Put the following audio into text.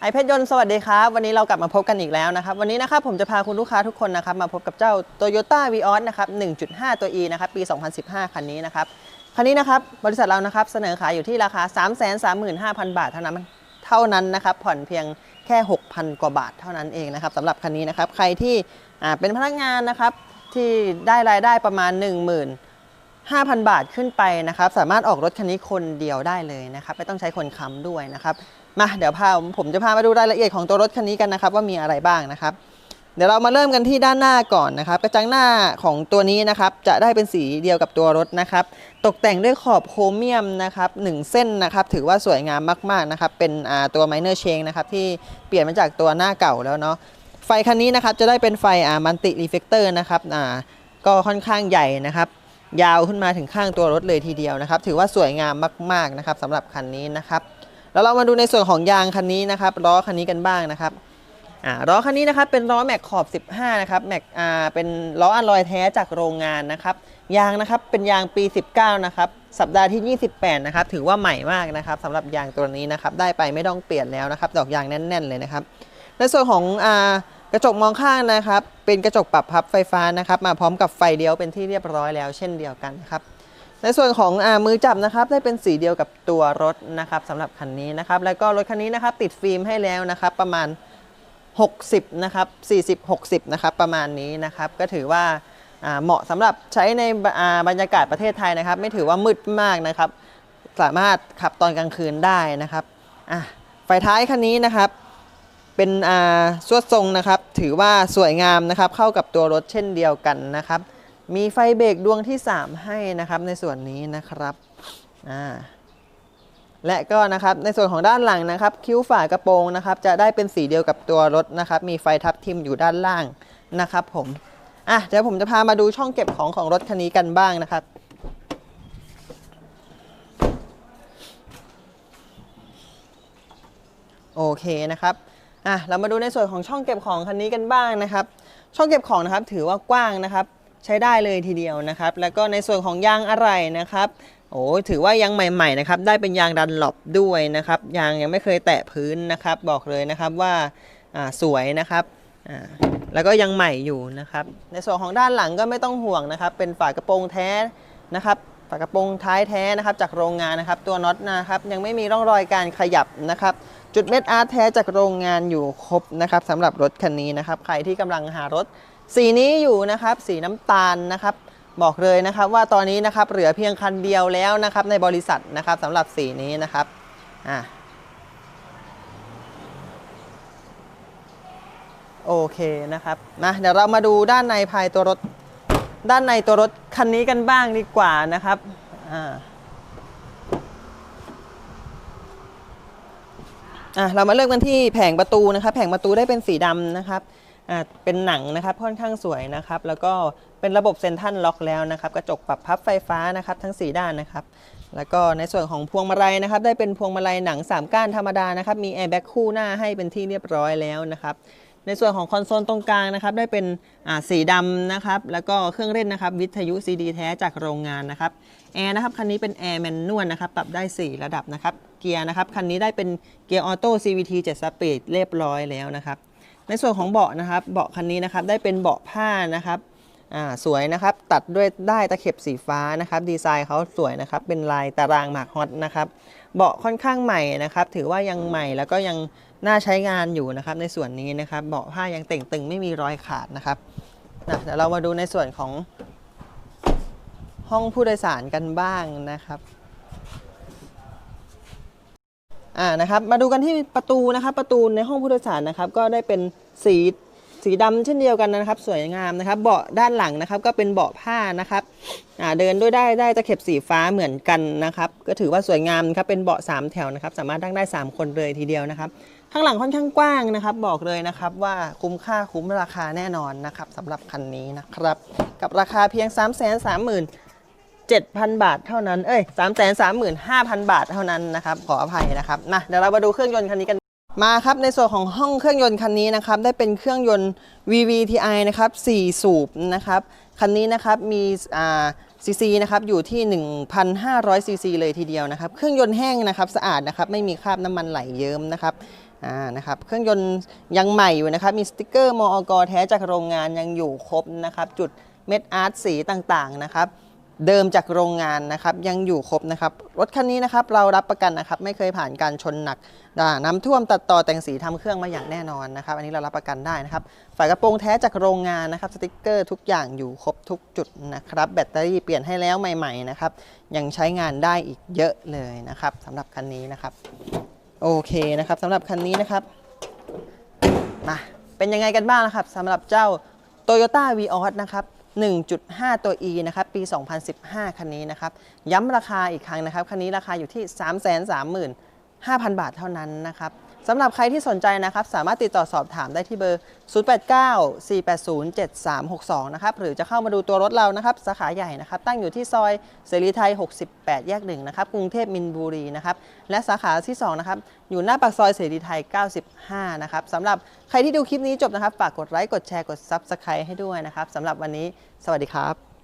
ไอเพชรยนต์สวัสดีครับ วันนี้เรากลับมาพบกันอีกแล้วนะครับ วันนี้นะครับผมจะพาคุณลูกค้าทุกคนนะครับ มาพบกับเจ้า Toyota Vios นะครับ 1.5 ตัว E นะครับ ปี 2015 คันนี้นะครับ คันนี้นะครับ บริษัทเรานะครับ เสนอขายอยู่ที่ราคา 335,000 บาทเท่านั้นเท่านั้นนะครับ ผ่อนเพียงแค่ 6,000 กว่าบาทเท่านั้นเองนะครับสำหรับคันนี้นะครับ ใครที่เป็นพนักงานนะครับ ที่ได้รายได้ประมาณ 10,000 5,000 บาทขึ้นไปนะครับ สามารถออกรถคันนี้คนเดียวได้เลยนะครับ ไม่ต้องใช้คนค้ำด้วยนะครับ มาเดี๋ยวพาผมจะพามาดูรายละเอียดของตัวรถคันนี้กันนะครับ ว่ามีอะไรบ้างนะครับ เดี๋ยวเรามาเริ่มกันที่ด้านหน้าก่อนนะครับ กระจังหน้าของตัวนี้นะครับ จะได้เป็นสีเดียวกับตัวรถนะครับ ตกแต่งด้วยขอบโครเมียมนะครับหนึ่งเส้นนะครับ ถือว่าสวยงามมากๆนะครับ เป็นตัวไมเนอร์เชงนะครับที่เปลี่ยนมาจากตัวหน้าเก่าแล้วเนาะไฟคันนี้นะครับจะได้เป็นไฟอ่ามันติรีเฟกเตอร์นะครับอ่าก็ค่อนข้างใหญ่นะครับยาวขึ้นมาถึงข้างตัวรถเลยทีเดียวนะครับ ถือว่าสวยงามมาก ๆนะครับสำหรับคันนี้นะครับ แล้วเรามาดูในส่วนของยางคันนี้นะครับล้อคันนี้กันบ้างนะครับอ่าล้อคันนี้นะครับเป็นล้อแม็กขอบ 15 นะครับแม็กอ่าเป็นล้ออัลลอยแท้จากโรงงานนะครับยางนะครับเป็นยางปี 19 นะครับสัปดาห์ที่ 28 นะครับถือว่าใหม่มากนะครับสำหรับยางตัวนี้นะครับได้ไปไม่ต้องเปลี่ยนแล้วนะครับดอกยางแน่น ๆ เลยนะครับ ในส่วนของอ่ากระจกมองข้างนะครับ เป็นกระจกปรับพับไฟฟ้านะครับ มาพร้อมกับไฟเลี้ยวเป็นที่เรียบร้อยแล้วเช่นเดียวกันครับ ในส่วนของอมือจับนะครับได้เป็นสีเดียวกับตัวรถนะครับสำหรับคันนี้นะครับ แล้วก็รถคันนี้นะครับติดฟิล์มให้แล้วนะครับ ประมาณ 60นะครับ40 60นะครับประมาณนี้นะครับ ก็ถือว่าเหมาะสำหรับใช้ในบรรยากาศประเทศไทยนะครับ ไม่ถือว่ามืดมากนะครับ สามารถขับตอนกลางคืนได้นะครับไฟท้ายคันนี้นะครับ เป็นอ่าสวดทรงนะครับ ถือว่าสวยงามนะครับ เข้ากับตัวรถเช่นเดียวกันนะครับ มีไฟเบรกดวงที่ 3 ให้นะครับในส่วนนี้นะครับอ่าและก็นะครับในส่วนของด้านหลังนะครับ คิ้วฝากระโปรงนะครับ จะได้เป็นสีเดียวกับตัวรถนะครับ มีไฟทับทิมอยู่ด้านล่างนะครับ ผมอะเดี๋ยวผมจะพามาดูช่องเก็บของของรถคันนี้กันบ้างนะครับโอเคนะครับอะเรามาดูในส่วนของช่องเก็บของคันนี้กันบ้างนะครับ ช่องเก็บของนะครับถือว่ากว้างนะครับ ใช้ได้เลยทีเดียวนะครับ แล้วก็ในส่วนของยางอะไหล่นะครับโอ้ถือว่ายังใหม่ๆนะครับได้เป็นยางดันหลบด้วยนะครับยางยังไม่เคยแตะพื้นนะครับ บอกเลยนะครับว่าสวยนะครับแล้วก็ยังใหม่อยู่นะครับ ในส่วนของด้านหลังก็ไม่ต้องห่วงนะครับ เป็นฝากระโปรงแท้นะครับฝากระโปรงท้ายแท้นะครับ จากโรงงานนะครับ ตัวน็อตนะครับ ยังไม่มีร่องรอยการขยับนะครับ จุดเม็ดอาร์ตแท้จากโรงงานอยู่ครบนะครับสำหรับรถคันนี้นะครับ ใครที่กำลังหารถ สีนี้อยู่นะครับ สีน้ำตาลนะครับ บอกเลยนะครับว่าตอนนี้นะครับเหลือเพียงคันเดียวแล้วนะครับ ในบริษัทนะครับสำหรับสีนี้นะครับอะโอเคนะครับมาเดี๋ยวเรามาดูด้านในภายตัวรถด้านในตัวรถคันนี้กันบ้างดีกว่านะครับอ่าอะเรามาเริ่มกันที่แผงประตูนะครับ แผงประตูได้เป็นสีดำนะครับ อ่าเป็นหนังนะครับค่อนข้างสวยนะครับ แล้วก็เป็นระบบเซ็นทรัลล็อกแล้วนะครับ กระจกปรับพับไฟฟ้านะครับทั้ง 4 ด้านนะครับ แล้วก็ในส่วนของพวงมาลัยนะครับ ได้เป็นพวงมาลัยหนัง 3 ก้านธรรมดานะครับ มีแอร์แบ็กคู่หน้าให้เป็นที่เรียบร้อยแล้วนะครับ ในส่วนของคอนโซลตรงกลางนะครับ ได้เป็นสีดำนะครับ แล้วก็เครื่องเล่นนะครับ วิทยุ CD แท้จากโรงงานนะครับแอร์นะครับคันนี้เป็นแอร์แมนนวลนะครับปรับได้ 4 ระดับนะครับ เกียร์นะครับคันนี้ได้เป็นเกียร์ออโต้ CVT 7 Speed เรียบร้อยแล้วนะครับ ในส่วนของเบาะนะครับ เบาะคันนี้นะครับได้เป็นเบาะผ้านะครับอ่าสวยนะครับ ตัดด้วยได้ตะเข็บสีฟ้านะครับ ดีไซน์เขาสวยนะครับ เป็นลายตารางหมากฮอตนะครับ เบาะค่อนข้างใหม่นะครับ ถือว่ายังใหม่แล้วก็ยังน่าใช้งานอยู่นะครับ ในส่วนนี้นะครับ เบาะผ้ายังเต่งตึงไม่มีรอยขาดนะครับนะเดี๋ยวเรามาดูในส่วนของห้องผู้โดยสารกันบ้างนะครับ อ่านะครับมาดูกันที่ประตูนะครับประตูในห้องผู้โดยสารนะครับก็ได้เป็นสีสีดำเช่นเดียวกันนะครับ สวยงามนะครับ เบาะด้านหลังนะครับ ก็เป็นเบาะผ้านะครับอ่าเดินด้วยได้ได้ตะเข็บสีฟ้าเหมือนกันนะครับ ก็ถือว่าสวยงามครับเป็นเบาะสามแถวนะครับ สามารถนั่งได้ 3 คนเลยทีเดียวนะครับ ข้างหลังค่อนข้างกว้างนะครับ บอกเลยนะครับว่าคุ้มค่าคุ้มราคาแน่นอนนะครับสำหรับคันนี้นะครับ กับราคาเพียง 3 3 0 0 0 0 7,000 บาทเท่านั้น เอ้ย 3 3 5 0 0 0 บาทเท่านั้นนะครับ ขออภัยนะครับ นะ เดี๋ยวเรามาดูเครื่องยนต์คันนี้กัน มาครับ ในส่วนของห้องเครื่องยนต์คันนี้นะครับ ได้เป็นเครื่องยนต์ VVTi นะครับ 4 สูบนะครับ คันนี้นะครับมีอ่าซีซีนะครับอยู่ที่ 1,500ซีซีเลยทีเดียวนะครับ เครื่องยนต์แห้งนะครับสะอาดนะครับ ไม่มีคราบน้ำมันไหลเยิ้มนะครับอ่านะครับเครื่องยนต์ยังใหม่อยู่นะครับ มีสติกเกอร์มอกแท้จากโรงงานยังอยู่ครบนะครับ จุดเม็ดอาร์ตสีต่างๆนะครับ เดิมจากโรงงานนะครับยังอยู่ครบนะครับ รถคันนี้นะครับเรารับประกันนะครับไม่เคยผ่านการชนหนักน้ำท่วมตัดต่อแต่งสีทำเครื่องมาอย่างแน่นอนนะครับ อันนี้เรารับประกันได้นะครับฝากระโปรงแท้จากโรงงานนะครับสติกเกอร์ทุกอย่างอยู่ครบทุกจุดนะครับแบตเตอรี่เปลี่ยนให้แล้วใหม่ๆนะครับยังใช้งานได้อีกเยอะเลยนะครับสำหรับคันนี้นะครับโอเคนะครับสำหรับคันนี้นะครับมาเป็นยังไงกันบ้างนะครับสำหรับเจ้า Toyota v ีออนะครับ 1.5 ตัว E นะครับปี 2015 คันนี้นะครับย้ำราคาอีกครั้งนะครับ คันนี้ราคาอยู่ที่ 335,000 บาทเท่านั้นนะครับ สำหรับใครที่สนใจนะครับ สามารถติดต่อสอบถามได้ที่เบอร์ 0894807362 นะครับ หรือจะเข้ามาดูตัวรถเรานะครับ สาขาใหญ่นะครับ ตั้งอยู่ที่ซอยเสรีไทย 68 แยกหนึ่งนะครับ กรุงเทพมินบุรีนะครับ และสาขาที่ 2 นะครับ อยู่หน้าปากซอยเสรีไทย 95 นะครับสำหรับใครที่ดูคลิปนี้จบนะครับ ฝากกดไลค์ กดแชร์ กด Subscribe ให้ด้วยนะครับสำหรับวันนี้ สวัสดีครับ